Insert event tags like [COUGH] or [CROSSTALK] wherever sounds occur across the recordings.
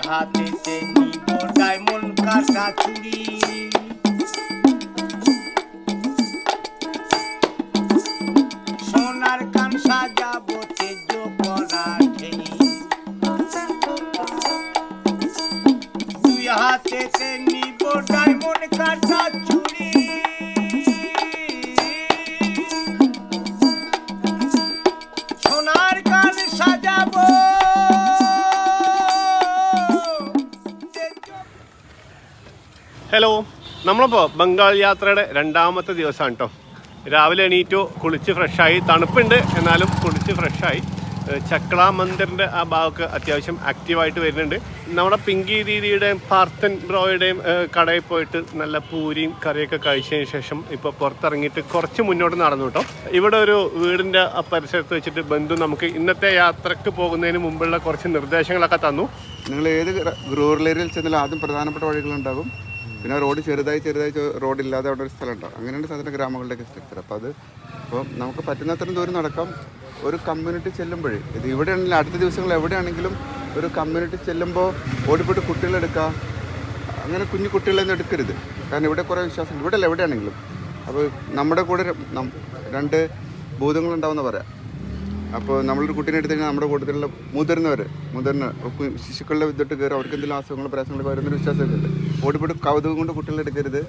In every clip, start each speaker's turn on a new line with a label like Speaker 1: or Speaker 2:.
Speaker 1: হাতেতে নিব ডায়মন্ড কাটা চুড়ি সোনার কান সাজাবো তেজ করা খেয়ে দুই হাতেতে নিব
Speaker 2: ഹലോ നമ്മളിപ്പോൾ ബംഗാൾ യാത്രയുടെ രണ്ടാമത്തെ ദിവസമാണ് കേട്ടോ രാവിലെ എണീറ്റു കുളിച്ച് ഫ്രഷായി. തണുപ്പുണ്ട് എന്നാലും കുളിച്ച് ഫ്രഷായി. ചക്ല മന്ദിറിന്റെ ആ ഭാഗമൊക്കെ അത്യാവശ്യം ആക്റ്റീവായിട്ട് വരുന്നുണ്ട്. നമ്മുടെ പിങ്കി ദീദിയുടെയും പാർത്തൻ ബ്രോയുടെയും കടയിൽ പോയിട്ട് നല്ല പൂരിയും കറിയൊക്കെ കഴിച്ചതിന് ശേഷം ഇപ്പോൾ പുറത്തിറങ്ങിയിട്ട് കുറച്ച് മുന്നോട്ട് നടന്നു കേട്ടോ ഇവിടെ ഒരു വീടിന്റെ പരിസരത്ത് വെച്ചിട്ട് ബന്ധു നമുക്ക് ഇന്നത്തെ യാത്രയ്ക്ക് പോകുന്നതിന് മുമ്പുള്ള കുറച്ച് നിർദ്ദേശങ്ങളൊക്കെ തന്നു.
Speaker 3: നിങ്ങൾ ഏത് റൂറൽ ഏരിയയിൽ ചെന്നാലും ആദ്യം പ്രധാനപ്പെട്ട വഴികളുണ്ടാകും. പിന്നെ റോഡ് ചെറുതായി ചെറുതായി റോഡ് റോഡില്ലാതെ അവിടെ ഒരു സ്ഥലം ഉണ്ടാവും അങ്ങനെയാണ് സാധാരണ ഗ്രാമങ്ങളുടെയൊക്കെ സ്ട്രക്ചർ അപ്പോൾ അത് അപ്പോൾ നമുക്ക് പറ്റുന്നത്രയും ദൂരം നടക്കാം. ഒരു കമ്മ്യൂണിറ്റി ചെല്ലുമ്പോഴേ ഇത് ഇവിടെയാണെങ്കിലും അടുത്ത ദിവസങ്ങൾ എവിടെയാണെങ്കിലും ഒരു കമ്മ്യൂണിറ്റി ചെല്ലുമ്പോൾ ഓടിപ്പോയിട്ട് കുട്ടികളെടുക്കുക അങ്ങനെ കുഞ്ഞു കുട്ടികളൊന്നും എടുക്കരുത്. കാരണം ഇവിടെ കുറേ വിശ്വാസം ഇവിടെ അല്ല എവിടെയാണെങ്കിലും. അപ്പോൾ നമ്മുടെ കൂടെ രണ്ട് ഭൂതങ്ങളുണ്ടാവുമെന്ന് പറയാം. അപ്പോൾ നമ്മളൊരു കുട്ടീനെ എടുത്തു കഴിഞ്ഞാൽ നമ്മുടെ കൂട്ടത്തിലുള്ള മുതിർന്നവർ മുതിർന്ന ശിശുക്കളുടെ വിദ്യട്ട് കയറി അവർക്ക് എന്തെങ്കിലും അസുഖങ്ങൾ പ്രയാസങ്ങൾ വരുന്നൊരു വിശ്വാസമൊക്കെ ഉണ്ട്. കൗതുകം കൊണ്ട് കുട്ടികളെ എടുക്കരുത്.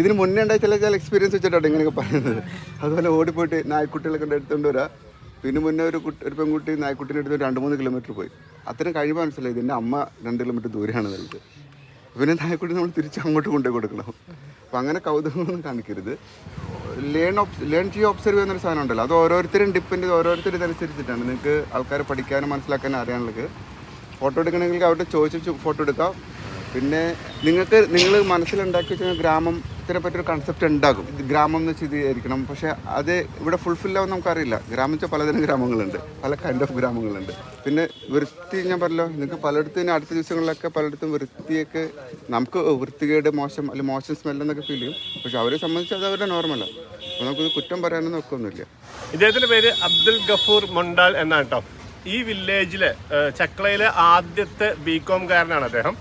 Speaker 3: ഇതിന് മുന്നേ ഉണ്ടായ ചില ചില എക്സ്പീരിയൻസ് വെച്ചിട്ടാണ് ഇങ്ങനെയൊക്കെ പറയുന്നത്. അതുപോലെ ഓടിപ്പോയിട്ട് നായ്ക്കുട്ടികളെ കൊണ്ട് എടുത്തുകൊണ്ട് വരാം. പിന്നെ മുന്നേ ഒരു കുട്ടി ഒരു പെൺകുട്ടി നായ്ക്കുട്ടീനെ എടുത്ത് രണ്ട് മൂന്ന് കിലോമീറ്റർ പോയി. അത്രയും കഴിയുമ്പോൾ മനസ്സിലായി. ഇതിന്റെ അമ്മ രണ്ട് കിലോമീറ്റർ ദൂരെയാണ് നൽകുന്നത് പിന്നെ നായ്ക്കുട്ടി നമ്മൾ തിരിച്ച് അങ്ങോട്ട് കൊണ്ടുപോയി കൊടുക്കണം. അപ്പം അങ്ങനെ കൗതുകമൊന്നും കാണിക്കരുത്. ലേൺ ലേൺ ചെയ്ത് ഒബ്സർവ് ചെയ്യുന്നൊരു സാധനം ഉണ്ടല്ലോ. അത് ഓരോരുത്തരും ഡിപ്പെൻഡ് ചെയ്ത് ഓരോരുത്തരും ഇതനുസരിച്ചിട്ടാണ്. നിങ്ങൾക്ക് ആൾക്കാരെ പഠിക്കാനും മനസ്സിലാക്കാനും അറിയാനുള്ളത്. ഫോട്ടോ എടുക്കണമെങ്കിൽ അവിടെ ചോദിച്ച് ഫോട്ടോ എടുക്കാം. പിന്നെ നിങ്ങൾക്ക് നിങ്ങൾ മനസ്സിലുണ്ടാക്കി വെച്ച ഗ്രാമത്തിനെ പറ്റി ഒരു കൺസെപ്റ്റ് ഉണ്ടാകും. ഗ്രാമം എന്ന് വെച്ച് ഇതായിരിക്കണം പക്ഷേ അത് ഇവിടെ ഫുൾഫിൽ ആവും നമുക്കറിയില്ല. ഗ്രാമം വെച്ചാൽ പലതരം ഗ്രാമങ്ങളുണ്ട്. പല കൈൻഡ് ഓഫ് ഗ്രാമങ്ങളുണ്ട്. പിന്നെ വൃത്തി ഞാൻ പറഞ്ഞല്ലോ നിങ്ങൾക്ക് പലയിടത്തും അടുത്ത ദിവസങ്ങളിലൊക്കെ പലയിടത്തും വൃത്തിയൊക്കെ നമുക്ക് വൃത്തികേട് മോശം അല്ലെങ്കിൽ മോശം സ്മെല്ലെന്നൊക്കെ ഫീൽ ചെയ്യും. പക്ഷെ അവരെ സംബന്ധിച്ച് അത് അവരുടെ നോർമലാണ് അപ്പോൾ നമുക്കിത് കുറ്റം പറയാനൊന്നും ഒക്കൊന്നുമില്ല.
Speaker 2: ഇദ്ദേഹത്തിന്റെ പേര് അബ്ദുൽ ഗഫൂർ മൊണ്ടാൽ എന്നാണ് കേട്ടോ. ഈ വില്ലേജിലെ ചക്ലയിലെ ആദ്യത്തെ ബി കോംകാരനാണ് അദ്ദേഹം.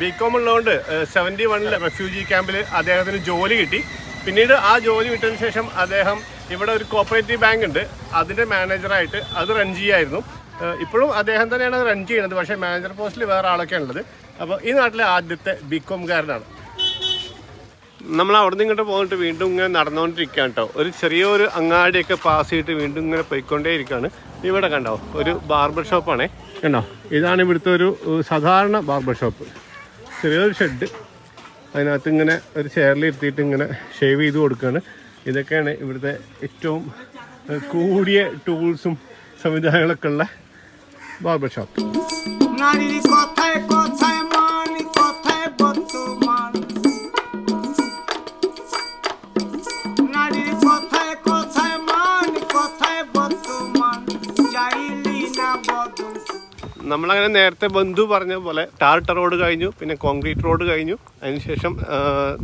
Speaker 2: ബി കോം ഉള്ളതുകൊണ്ട് സെവന്റി വണ്ണിൽ റെഫ്യൂജി ക്യാമ്പിൽ അദ്ദേഹത്തിന് ജോലി കിട്ടി. പിന്നീട് ആ ജോലി വിട്ടതിന് ശേഷം അദ്ദേഹം ഇവിടെ ഒരു കോപ്പറേറ്റീവ് ബാങ്ക് ഉണ്ട്. അതിന്റെ മാനേജറായിട്ട് അത് റൺ ചെയ്യായിരുന്നു. ഇപ്പോഴും അദ്ദേഹം തന്നെയാണ് അത് റൺ ചെയ്യുന്നത്. പക്ഷേ മാനേജർ പോസ്റ്റിൽ വേറെ ആളൊക്കെ ഉള്ളത്. അപ്പോൾ ഈ നാട്ടിലെ ആദ്യത്തെ ബി കോംകാരനാണ് നമ്മൾ അവിടെ നിന്ന് ഇങ്ങോട്ട് പോന്നിട്ട് വീണ്ടും ഇങ്ങനെ നടന്നുകൊണ്ടിരിക്കുകയാണ് കേട്ടോ. ഒരു ചെറിയൊരു അങ്ങാടിയൊക്കെ പാസ് ചെയ്തിട്ട് വീണ്ടും ഇങ്ങനെ പോയിക്കൊണ്ടേ ഇരിക്കുകയാണ് ഇവിടെ കണ്ടോ? ഒരു ബാർബർ ഷോപ്പാണേ കണ്ടോ? ഇതാണ് ഇവിടുത്തെ ഒരു സാധാരണ ബാർബർ ഷോപ്പ് ചെറിയൊരു ഷെഡ് അതിനകത്ത് ഇങ്ങനെ ഒരു ചെയറിൽ ഇരുത്തിയിട്ട് ഇങ്ങനെ ഷേവ് ചെയ്ത് കൊടുക്കുകയാണ് ഇതൊക്കെയാണ് ഇവിടുത്തെ ഏറ്റവും കൂടിയ ടൂൾസും സംവിധാനങ്ങളൊക്കെ ഉള്ള ബാർബർ ഷോപ്പ് നമ്മളങ്ങനെ നേരത്തെ ബന്ധു പറഞ്ഞ പോലെ ടാർട്ട റോഡ് കഴിഞ്ഞു പിന്നെ കോൺക്രീറ്റ് റോഡ് കഴിഞ്ഞു. അതിനുശേഷം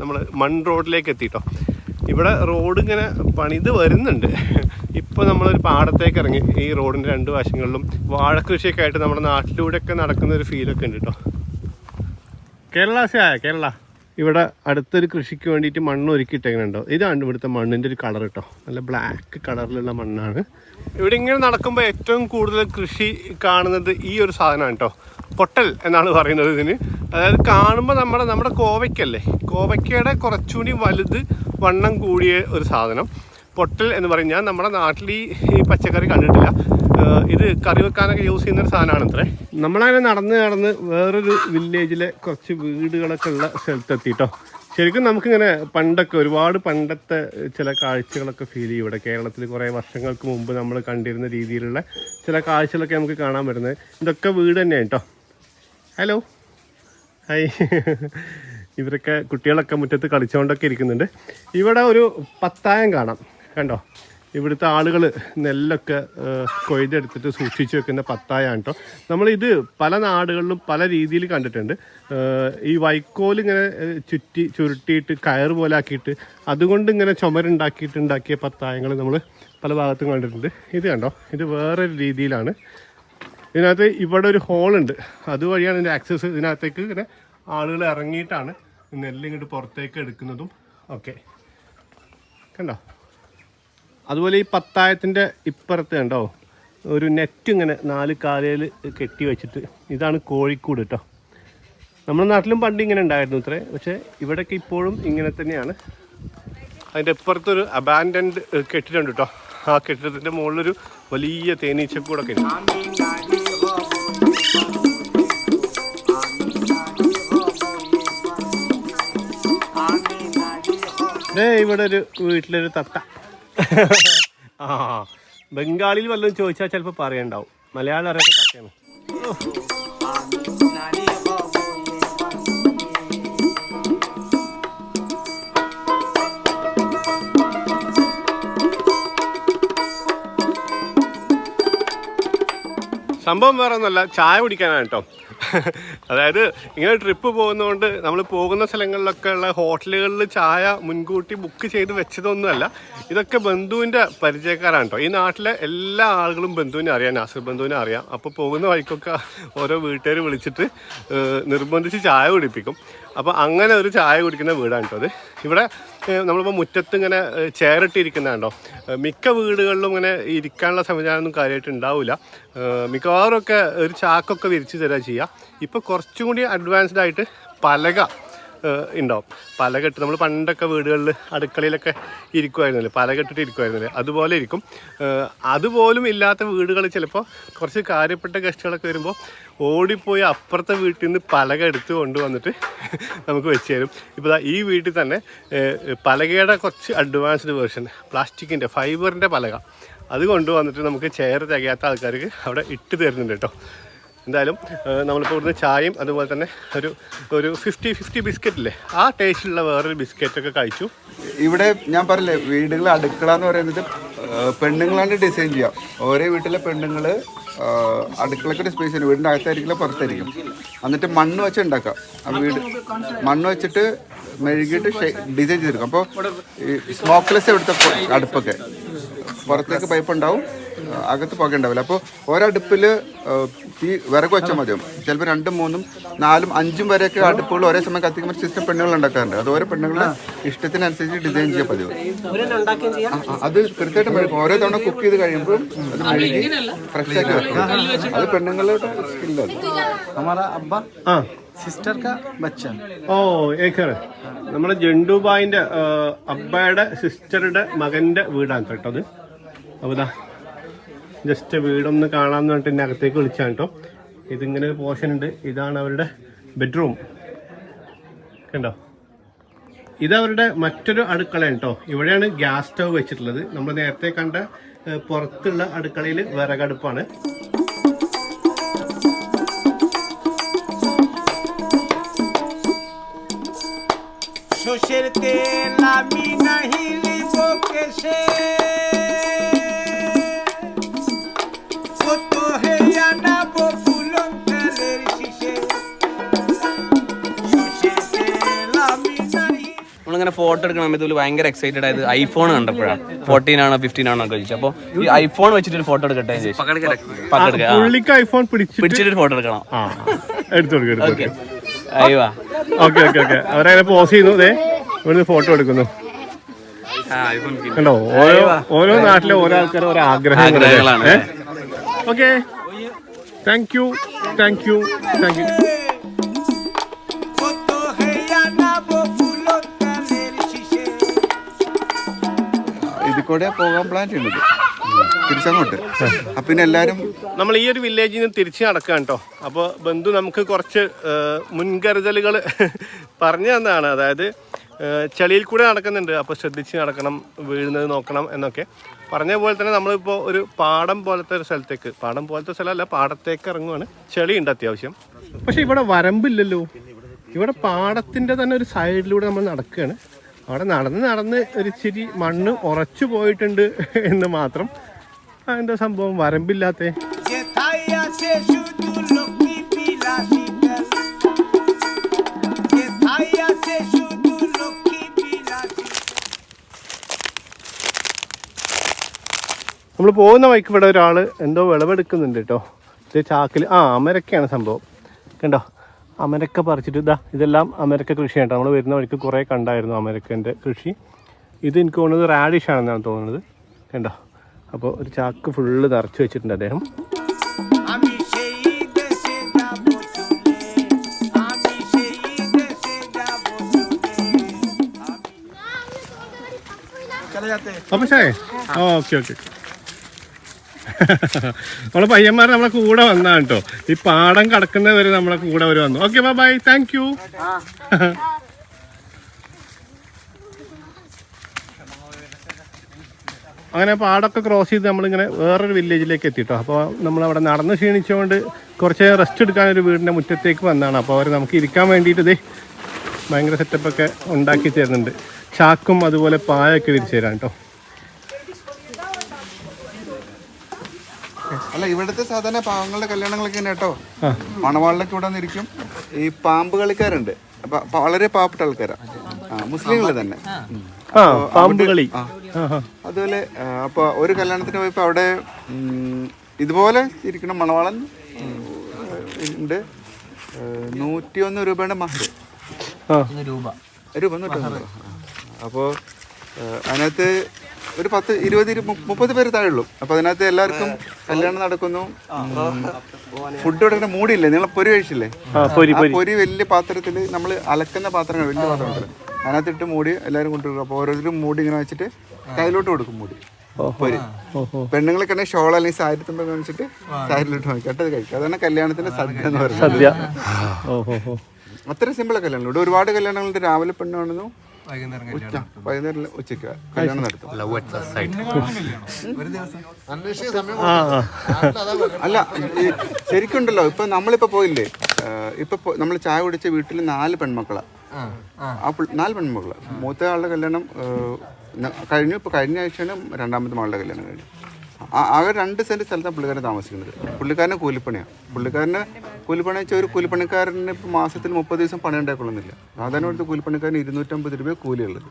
Speaker 2: നമ്മൾ മൺ റോഡിലേക്ക് എത്തിട്ടോ. ഇവിടെ റോഡ് ഇങ്ങനെ പണിത് വരുന്നുണ്ട്. ഇപ്പോൾ നമ്മളൊരു പാടത്തേക്ക് ഇറങ്ങി ഈ റോഡിന്റെ രണ്ട് വശങ്ങളിലും വാഴക്കൃഷിയൊക്കെ ആയിട്ട് നമ്മുടെ നാട്ടിലൂടെയൊക്കെ നടക്കുന്ന ഒരു ഫീലൊക്കെ ഉണ്ട് കേട്ടോ കേരള ആയ കേരള. ഇവിടെ അടുത്തൊരു കൃഷിക്ക് വേണ്ടിയിട്ട് മണ്ണ് ഒരുക്കിയിട്ടേക്കുന്നുണ്ടോ. ഇതാണ് ഇവിടുത്തെ മണ്ണിന്റെ ഒരു കളർ കേട്ടോ നല്ല ബ്ലാക്ക് കളറിലുള്ള മണ്ണാണ്. ഇവിടെ ഇങ്ങനെ നടക്കുമ്പോൾ ഏറ്റവും കൂടുതൽ കൃഷി കാണുന്നത് ഈ ഒരു സാധനമാണ് കേട്ടോ പൊട്ടൽ എന്നാണ് പറയുന്നത് ഇതിന്. അതായത് കാണുമ്പോൾ നമ്മുടെ നമ്മുടെ കോവയ്ക്കല്ലേ? കോവയ്ക്കയുടെ കുറച്ചുകൂടി വലുത് വണ്ണം കൂടിയ ഒരു സാധനം. പൊട്ടൽ എന്ന് പറയും. ഞാൻ നമ്മുടെ നാട്ടിൽ ഈ പച്ചക്കറി കണ്ടിട്ടില്ല. ഇത് കറി വെക്കാനൊക്കെ യൂസ് ചെയ്യുന്ന ഒരു സാധനമാണ് അത്രേ നമ്മളങ്ങനെ നടന്ന് നടന്ന് വേറൊരു വില്ലേജിലെ കുറച്ച് വീടുകളൊക്കെ ഉള്ള സ്ഥലത്തെത്തിട്ടോ. ശരിക്കും നമുക്കിങ്ങനെ പണ്ടൊക്കെ ഒരുപാട് പണ്ടത്തെ ചില കാഴ്ചകളൊക്കെ ഫീൽ ചെയ്യും ഇവിടെ. കേരളത്തിൽ കുറേ വർഷങ്ങൾക്ക് മുമ്പ് നമ്മൾ കണ്ടിരുന്ന രീതിയിലുള്ള ചില കാഴ്ചകളൊക്കെ നമുക്ക് കാണാൻ പറ്റുന്നത്. ഇതൊക്കെ വീട് തന്നെയാണ് കേട്ടോ ഹലോ ഹായ് ഇവരൊക്കെ കുട്ടികളൊക്കെ മുറ്റത്ത് കളിച്ചുകൊണ്ടൊക്കെ ഇരിക്കുന്നുണ്ട്. ഇവിടെ ഒരു പത്തായം കാണാം. കണ്ടോ? ഇവിടുത്തെ ആളുകൾ നെല്ലൊക്കെ കൊയ്തെടുത്തിട്ട് സൂക്ഷിച്ചു വെക്കുന്ന പത്തായാണ് കേട്ടോ നമ്മളിത് പല നാടുകളിലും പല രീതിയിൽ കണ്ടിട്ടുണ്ട്. ഈ വൈക്കോൽ ഇങ്ങനെ ചുറ്റി ചുരുട്ടിയിട്ട് കയർ പോലെ ആക്കിയിട്ട് അതുകൊണ്ട് ഇങ്ങനെ ചുമരുണ്ടാക്കിയിട്ട് ഉണ്ടാക്കിയ പത്തായങ്ങൾ നമ്മൾ പല ഭാഗത്തും കണ്ടിട്ടുണ്ട്. ഇത് കണ്ടോ? ഇത് വേറൊരു രീതിയിലാണ്. ഇതിനകത്ത് ഇവിടെ ഒരു ഹോളുണ്ട്. അതുവഴിയാണ് ഇതിന്റെ ആക്സസ് ഇതിനകത്തേക്ക് ഇങ്ങനെ ആളുകൾ ഇറങ്ങിയിട്ടാണ് നെല്ല് ഇങ്ങോട്ട് പുറത്തേക്ക് എടുക്കുന്നതും ഓക്കെ കണ്ടോ? അതുപോലെ ഈ പത്തായത്തിന്റെ ഇപ്പുറത്ത് കണ്ടോ? ഒരു നെറ്റ് ഇങ്ങനെ നാല് കാലയിൽ കെട്ടി വെച്ചിട്ട് ഇതാണ് കോഴിക്കൂട് കേട്ടോ നമ്മുടെ നാട്ടിലും പണ്ട് ഇങ്ങനെ ഉണ്ടായിരുന്നു ഇത്രേ. പക്ഷേ ഇവിടെയൊക്കെ ഇപ്പോഴും ഇങ്ങനെ തന്നെയാണ്. അതിന്റെ ഇപ്പുറത്തൊരു അബാൻഡൻഡ് കെട്ടിട്ടുണ്ട് കേട്ടോ ആ കെട്ടിടത്തിന്റെ മുകളിലൊരു വലിയ തേനീച്ചക്കൂടൊക്കെ ഉണ്ട്. ഇവിടെ ഒരു വീട്ടിലൊരു തട്ട ആ ബംഗാളിൽ വല്ലതും ചോദിച്ചാൽ ചിലപ്പോൾ പറയണ്ടാവും. മലയാളം അറിയാത്ത
Speaker 1: കഥയാണ്.
Speaker 2: സംഭവം വേറെ ഒന്നല്ല ചായ കുടിക്കാനാണ് കേട്ടോ അതായത് ഇങ്ങനെ ട്രിപ്പ് പോകുന്നതുകൊണ്ട് നമ്മൾ പോകുന്ന സ്ഥലങ്ങളിലൊക്കെ ഉള്ള ഹോട്ടലുകളിൽ ചായ മുൻകൂട്ടി ബുക്ക് ചെയ്ത് വെച്ചതൊന്നുമല്ല. ഇതൊക്കെ ബന്ധുവിന്റെ പരിചയക്കാരാണ് കേട്ടോ ഈ നാട്ടിലെ എല്ലാ ആളുകളും ബന്ധുവിനെ അറിയാം. നാസിർ ബന്ധുവിനെ അറിയാം. അപ്പോൾ പോകുന്ന വഴിക്കൊക്കെ ഓരോ വീട്ടുകാർ വിളിച്ചിട്ട് നിർബന്ധിച്ച് ചായ കുടിപ്പിക്കും. അപ്പോൾ അങ്ങനെ ഒരു ചായ കുടിക്കുന്ന വീടാണ് കേട്ടോ അത്. ഇവിടെ നമ്മളിപ്പോൾ മുറ്റത്ത് ഇങ്ങനെ ഏഹ്, മിക്ക വീടുകളിലും ഇങ്ങനെ ഇരിക്കാനുള്ള സംവിധാനമൊന്നും കാര്യമായിട്ട് ഉണ്ടാവില്ല മിക്കവാറും ഒക്കെ ഒരു ചാക്കൊക്കെ വിരിച്ച് തരാ ചെയ്യുക ഇപ്പോൾ കുറച്ചും കൂടി അഡ്വാൻസ്ഡ് ആയിട്ട് പലക ഏഹ്, പല പലകെട്ട് നമ്മൾ പണ്ടൊക്കെ വീടുകളിൽ അടുക്കളയിലൊക്കെ ഇരിക്കുമായിരുന്നില്ലേ പലകെട്ടിട്ട് ഇരിക്കുമായിരുന്നില്ലേ അതുപോലെ ഇരിക്കും. അതുപോലും ഇല്ലാത്ത വീടുകൾ ചിലപ്പോൾ കുറച്ച് കാര്യപ്പെട്ട ഗസ്റ്റുകളൊക്കെ വരുമ്പോൾ ഓടിപ്പോയി അപ്പുറത്തെ വീട്ടിൽ നിന്ന് പലക എടുത്ത് കൊണ്ടുവന്നിട്ട് നമുക്ക് വെച്ച് തരും. ഇപ്പോൾ ഈ വീട്ടിൽ തന്നെ പലകയുടെ കുറച്ച് അഡ്വാൻസ്ഡ് വേർഷൻ പ്ലാസ്റ്റിക്കിന്റെ ഫൈബറിന്റെ പലക. അത് കൊണ്ടുവന്നിട്ട് നമുക്ക് ചെയർ തികയാത്ത ആൾക്കാർക്ക് അവിടെ ഇട്ട് തരുന്നുണ്ട് കേട്ടോ. എന്തായാലും നമ്മളിപ്പോൾ ഇവിടുന്ന് ചായയും അതുപോലെ തന്നെ ഒരു ഒരു ഫിഫ്റ്റി ഫിഫ്റ്റി ബിസ്ക്കറ്റ് അല്ലേ ആ ടേസ്റ്റിലുള്ള വേറൊരു ബിസ്ക്കറ്റൊക്കെ കഴിച്ചു.
Speaker 3: ഇവിടെ ഞാൻ പറഞ്ഞില്ലേ വീടുകൾ അടുക്കള എന്ന് പറയുന്നത് പെണ്ണുങ്ങളാണ് ഡിസൈൻ ചെയ്യാം. ഓരോ വീട്ടിലെ പെണ്ണുങ്ങൾ അടുക്കളക്കൊരു സ്പേസ് ഉണ്ട്. വീടിന്റെ അകത്തായിരിക്കില്ല പുറത്തായിരിക്കും. എന്നിട്ട് മണ്ണ് വെച്ച് ഉണ്ടാക്കാം. ആ വീട് മണ്ണ് വെച്ചിട്ട് മെഴുകിയിട്ട് ഡിസൈൻ ചെയ്തെടുക്കും. അപ്പോൾ സ്മോക്ക്ലെസ് എടുത്ത അടുപ്പൊക്കെ. പുറത്തേക്ക് പൈപ്പ് ഉണ്ടാവും. അകത്ത് പുകയുണ്ടാവില്ല. അപ്പോൾ ഒരടുപ്പിൽ തീ വിറക് വെച്ചാൽ മതിയാവും ചിലപ്പോൾ രണ്ടും മൂന്നും നാലും അഞ്ചും വരെയൊക്കെ അടുപ്പുകൾ ഒരേ സമയം കത്തിക്കുമ്പോൾ സിസ്റ്റം പെണ്ണുകൾ ഉണ്ടാക്കാറുണ്ട്. അത് ഓരോ പെണ്ണുങ്ങളുടെ ഇഷ്ടത്തിനനുസരിച്ച് ഡിസൈൻ ചെയ്യാൻ പതിവ്. അത് കൃത്യമായിട്ട് ഓരോ തവണ കുക്ക് ചെയ്ത് കഴിയുമ്പോൾ അത് ഫ്രഷ് ആക്കി വെക്കും. അത് പെണ്ണുങ്ങളുടെ
Speaker 4: സ്കില്ല
Speaker 2: ഓ നമ്മുടെ ജണ്ടുബായിന്റെ അബ്ബയുടെ സിസ്റ്ററുടെ മകന്റെ വീടാണ് കേട്ടത് അത്. അപ്പൊ ജസ്റ്റ് വീടൊന്ന് കാണാമെന്ന് പറഞ്ഞിട്ട് എന്റെ അകത്തേക്ക് വിളിച്ചാണ് കേട്ടോ ഇതിങ്ങനെ ഒരു പോർഷൻ ഉണ്ട്. ഇതാണ് അവരുടെ ബെഡ്റൂം കണ്ടോ? ഇതവരുടെ മറ്റൊരു അടുക്കളയാണ് കേട്ടോ ഇവിടെയാണ് ഗ്യാസ് സ്റ്റവ് വെച്ചിട്ടുള്ളത്. നമ്മൾ നേരത്തെ കണ്ട പുറത്തുള്ള അടുക്കളയിൽ വിറകടുപ്പാണ്.
Speaker 1: സുശരത്തെ
Speaker 5: നമ്മളിങ്ങനെ ഫോട്ടോ എടുക്കണം സമയത്ത് ഭയങ്കര എക്സൈറ്റഡ് ആയത് ഐഫോൺ കണ്ടപ്പോഴാണ് ഫോർട്ടീൻ ആണോ ഫിഫ്റ്റീൻ ആണോ ചോദിച്ചു. അപ്പോൾ ഈ ഐഫോൺ വെച്ചിട്ട് ഒരു ഫോട്ടോ എടുക്കട്ടെ
Speaker 2: പുള്ളിക്ക് ഐഫോൺ പിടിച്ചിട്ട്
Speaker 5: ഫോട്ടോ എടുക്കണം. അയ്യോ.
Speaker 2: ഓക്കെ ഓക്കെ ഓക്കെ അവരങ്ങനെ പോസ് ചെയ്യുന്നു. അതെ ഇവിടുന്ന് ഫോട്ടോ എടുക്കുന്നു. കണ്ടോ? ഓരോ ഓരോ നാട്ടിലെ ഓരോ ആൾക്കാർ ഓരോ
Speaker 5: ആഗ്രഹങ്ങളാണ്.
Speaker 2: ആഗ്രഹങ്ങളാണ് okay thank you thank you thank you
Speaker 3: ഇതിൽ കൂടെ പോകാൻ പ്ലാൻ ചെയ്യുന്നത്. തിരിച്ചങ്ങോട്ട്. അപ്പൊ പിന്നെ എല്ലാരും
Speaker 2: നമ്മൾ ഈ ഒരു വില്ലേജിൽ നിന്ന് തിരിച്ചു നടക്കുകയാണ് കേട്ടോ അപ്പോൾ ബന്ധു നമുക്ക് കുറച്ച് മുൻകരുതലുകൾ [LAUGHS] പറഞ്ഞു തന്നതാണ്. അതായത് ചെളിയിൽ കൂടെ നടക്കുന്നുണ്ട്. അപ്പോൾ ശ്രദ്ധിച്ച് നടക്കണം വീഴുന്നത് നോക്കണം എന്നൊക്കെ. പറഞ്ഞ പോലെ തന്നെ നമ്മളിപ്പോൾ ഒരു പാടം പോലത്തെ ഒരു സ്ഥലത്തേക്ക് പാടം പോലത്തെ സ്ഥലമല്ല പാടത്തേക്ക് ഇറങ്ങുവാണ്. ചെളിയുണ്ട് അത്യാവശ്യം. പക്ഷെ ഇവിടെ വരമ്പില്ലല്ലോ. ഇവിടെ പാടത്തിന്റെ തന്നെ ഒരു സൈഡിലൂടെ നമ്മൾ നടക്കുകയാണ് അവിടെ നടന്ന് നടന്ന് ഒരു ഇച്ചിരി മണ്ണ് ഉറച്ചു പോയിട്ടുണ്ട് എന്ന് മാത്രം. അതിന്റെ സംഭവം? വരമ്പില്ലാത്ത. നമ്മൾ പോകുന്ന വഴിക്ക് ഇവിടെ ഒരാൾ എന്തോ വിളവെടുക്കുന്നുണ്ട് കേട്ടോ. ഇത് ചാക്കിൽ ആ അമരക്കെയാണ് സംഭവം. കണ്ടോ? അമരക്ക പറിച്ചിട്ട് ഇതാ ഇതെല്ലാം അമരക്ക കൃഷിയായിട്ട്. നമ്മൾ വരുന്ന വഴിക്ക് കുറേ കണ്ടായിരുന്നു അമരക്കന്റെ കൃഷി. ഇത് എനിക്ക് തോന്നുന്നത് റാഡിഷ് ആണെന്നാണ് തോന്നുന്നത്. കണ്ടോ? അപ്പോൾ ഒരു ചാക്ക് ഫുള്ള് നിറച്ച് വെച്ചിട്ടുണ്ട് അദ്ദേഹം. Okay okay. നമ്മളെ പയ്യന്മാർ നമ്മളെ കൂടെ വന്നാണ് കേട്ടോ ഈ പാടം കടക്കുന്നവര് വരെ നമ്മളെ കൂടെ അവർ വന്നു. ഓക്കെ ബൈ താങ്ക് യു അങ്ങനെ പാടൊക്കെ ക്രോസ് ചെയ്ത് നമ്മളിങ്ങനെ വേറൊരു വില്ലേജിലേക്ക് എത്തി എത്തിട്ടോ അപ്പോൾ നമ്മളവിടെ നടന്ന് ക്ഷീണിച്ചുകൊണ്ട് കുറച്ച് റെസ്റ്റ് എടുക്കാൻ ഒരു വീടിന്റെ മുറ്റത്തേക്ക് വന്നതാണ് അപ്പോൾ അവർ നമുക്ക് ഇരിക്കാൻ വേണ്ടിയിട്ട് ഇതേ ഭയങ്കര സെറ്റപ്പൊക്കെ ഉണ്ടാക്കി തരുന്നുണ്ട്. ചാക്കും അതുപോലെ പായൊക്കെ വിരിച്ചു തരാം കേട്ടോ
Speaker 3: അല്ല ഇവിടുത്തെ സാധാരണ പാവങ്ങളുടെ കല്യാണങ്ങളൊക്കെ തന്നെ കേട്ടോ. മണവാളിലൊക്കെ ഇവിടെ വന്നിരിക്കും. ഈ പാമ്പ് കളിക്കാരുണ്ട്. വളരെ പാവപ്പെട്ട ആൾക്കാരാ. ആ മുസ്ലിങ്ങൾ തന്നെ.
Speaker 2: പാമ്പ് കളി.
Speaker 3: അതുപോലെ അപ്പൊ ഒരു കല്യാണത്തിന് പോയപ്പോ അവിടെ ഇതുപോലെ ഇരിക്കുന്ന മണവാളൻ ഉണ്ട്. നൂറ്റിയൊന്ന് രൂപയുടെ മഹർ.
Speaker 2: ആ.
Speaker 3: രൂപ. നൂറ്റൊന്ന് രൂപ. അപ്പോൾ അതിനകത്ത് ഒരു പത്ത് ഇരുപത് മുപ്പത് പേര് താഴെ ഉള്ളൂ അപ്പൊ അതിനകത്ത് എല്ലാവർക്കും കല്യാണം നടക്കുന്നു. ഫുഡ് കൊടുക്കുന്ന മൂടിയില്ലേ? നിങ്ങൾ പൊരി കഴിച്ചില്ലേ?
Speaker 2: പൊരി
Speaker 3: വലിയ പാത്രത്തിൽ നമ്മൾ അലക്കുന്ന പാത്രങ്ങൾ വലിയ പാത്രങ്ങൾ. അതിനകത്തിട്ട് മൂടി എല്ലാവരും കൊണ്ടുവരും അപ്പൊ ഓരോരുത്തരും മൂടി ഇങ്ങനെ വെച്ചിട്ട് കയ്യിലോട്ട് കൊടുക്കും മൂടി. പൊരി. പെണ്ണുങ്ങൾക്ക് ഷോൾ അല്ലെങ്കിൽ സാരി തുമ്പ കാണിച്ചിട്ട് സാരിയിലോട്ട് നോക്കി. അത് കഴിക്കും അതാണ് കല്യാണത്തിന്റെ സദ്യ എന്ന് പറയുന്നത്.
Speaker 2: സദ്യ. ഓഹോ ഹോ
Speaker 3: അത്ര സിമ്പിൾ കല്യാണം ഇവിടെ ഒരുപാട് കല്യാണങ്ങളുണ്ട്. രാവിലെ പെണ്ണ് കാണുന്നു. ഉച്ച വൈകുന്നേരം ഉച്ചയ്ക്ക് കല്യാണം നടത്തും അല്ല ഈ ശരിക്കുണ്ടല്ലോ ഇപ്പൊ നമ്മളിപ്പോ പോയില്ലേ ഇപ്പൊ നമ്മൾ ചായ കുടിച്ച വീട്ടിൽ നാല് പെൺമക്കളാ. ആ നാല് പെൺമക്കളാ. മൂത്ത ആളുടെ കല്യാണം കഴിഞ്ഞു ഇപ്പൊ കഴിഞ്ഞ ആഴ്ചയാണ് രണ്ടാമത്തെ മകളുടെ കല്യാണം കഴിഞ്ഞു ആകെ രണ്ട് സെന്റ് സ്ഥലത്താണ് പുള്ളിക്കാരൻ താമസിക്കുന്നത്. പുള്ളിക്കാരന് കൂലിപ്പണിയാണ് പുള്ളിക്കാരന് കൂലിപ്പണി വെച്ചാൽ ഒരു കൂലിപ്പണിക്കാരന് ഇപ്പൊ മാസത്തിൽ മുപ്പത് ദിവസം പണി ഉണ്ടായിക്കൊള്ളുന്നില്ല. സാധാരണ ഇവിടുത്തെ കൂലിപ്പണിക്കാരന് ഇരുന്നൂറ്റമ്പത് രൂപ കൂലിയുള്ളത്.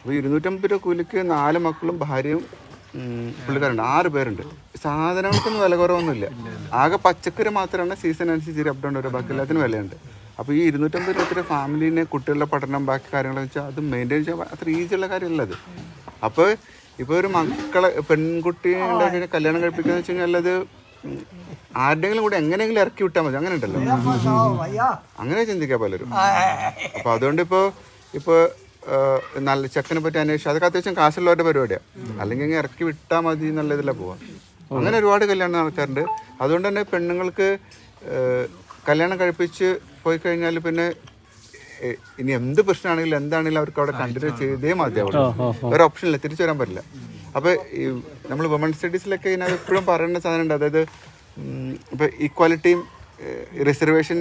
Speaker 3: അപ്പോൾ ഇരുന്നൂറ്റമ്പത് രൂപ കൂലിക്ക് നാല് മക്കളും ഭാര്യയും പുള്ളിക്കാരുണ്ട്. ആറ് പേരുണ്ട്. സാധനങ്ങൾക്കൊന്നും വില കുറവൊന്നുമില്ല. ആകെ പച്ചക്കറി മാത്രമാണ് സീസൺ അനുസരിച്ച് അപ് ഡൗൺ വരും ബാക്കി എല്ലാത്തിനും വിലയുണ്ട്. അപ്പോൾ ഈ ഇരുന്നൂറ്റമ്പത് രൂപത്തിന്റെ ഫാമിലിനെ കുട്ടികളുടെ പഠനം ബാക്കി കാര്യങ്ങളെന്ന് വെച്ചാൽ അത് മെയിന്റെയിൻ ചെയ്യാൻ അത്ര ഈസിയുള്ള കാര്യമല്ല അത്. അപ്പോൾ ഇപ്പോൾ ഒരു മക്കളെ പെൺകുട്ടിയുടെ കല്യാണം കഴിപ്പിക്കുക വെച്ച് കഴിഞ്ഞാൽ അത് ആരുടെങ്കിലും കൂടെ എങ്ങനെയെങ്കിലും ഇറക്കി വിട്ടാൽ മതി. അങ്ങനെ ഉണ്ടല്ലോ. അങ്ങനെ ചിന്തിക്കാൻ പലരും. അപ്പൊ അതുകൊണ്ട് ഇപ്പോ ഇപ്പൊ നല്ല ചെക്കനെ പറ്റി അന്വേഷിച്ചു അതൊക്കെ അത്യാവശ്യം കാശുള്ളവരുടെ പരിപാടിയാണ് അല്ലെങ്കിൽ ഇറക്കി വിട്ടാൽ മതി എന്നുള്ള ഇതിലാണ് പോവാ. അങ്ങനെ ഒരുപാട് കല്യാണം നടക്കാറുണ്ട് അതുകൊണ്ട് തന്നെ പെണ്ണുങ്ങൾക്ക് കല്യാണം കഴിപ്പിച്ച് പോയി കഴിഞ്ഞാൽ പിന്നെ ഇനി എന്ത് പ്രശ്നമാണെങ്കിലും എന്താണെങ്കിലും അവർക്ക് അവിടെ കണ്ടിന്യൂ ചെയ്തേ മതിയാവുള്ളൂ ഒരു ഓപ്ഷനില്ല ഇല്ല തിരിച്ചു വരാൻ പറ്റില്ല. അപ്പൊ ഈ നമ്മൾ വുമൺ സ്റ്റഡീസിലൊക്കെ ഇതിനകത്ത് എപ്പോഴും പറയുന്ന സാധനം ഉണ്ട് അതായത് ഇപ്പൊ ഈക്വാലിറ്റിയും റിസർവേഷൻ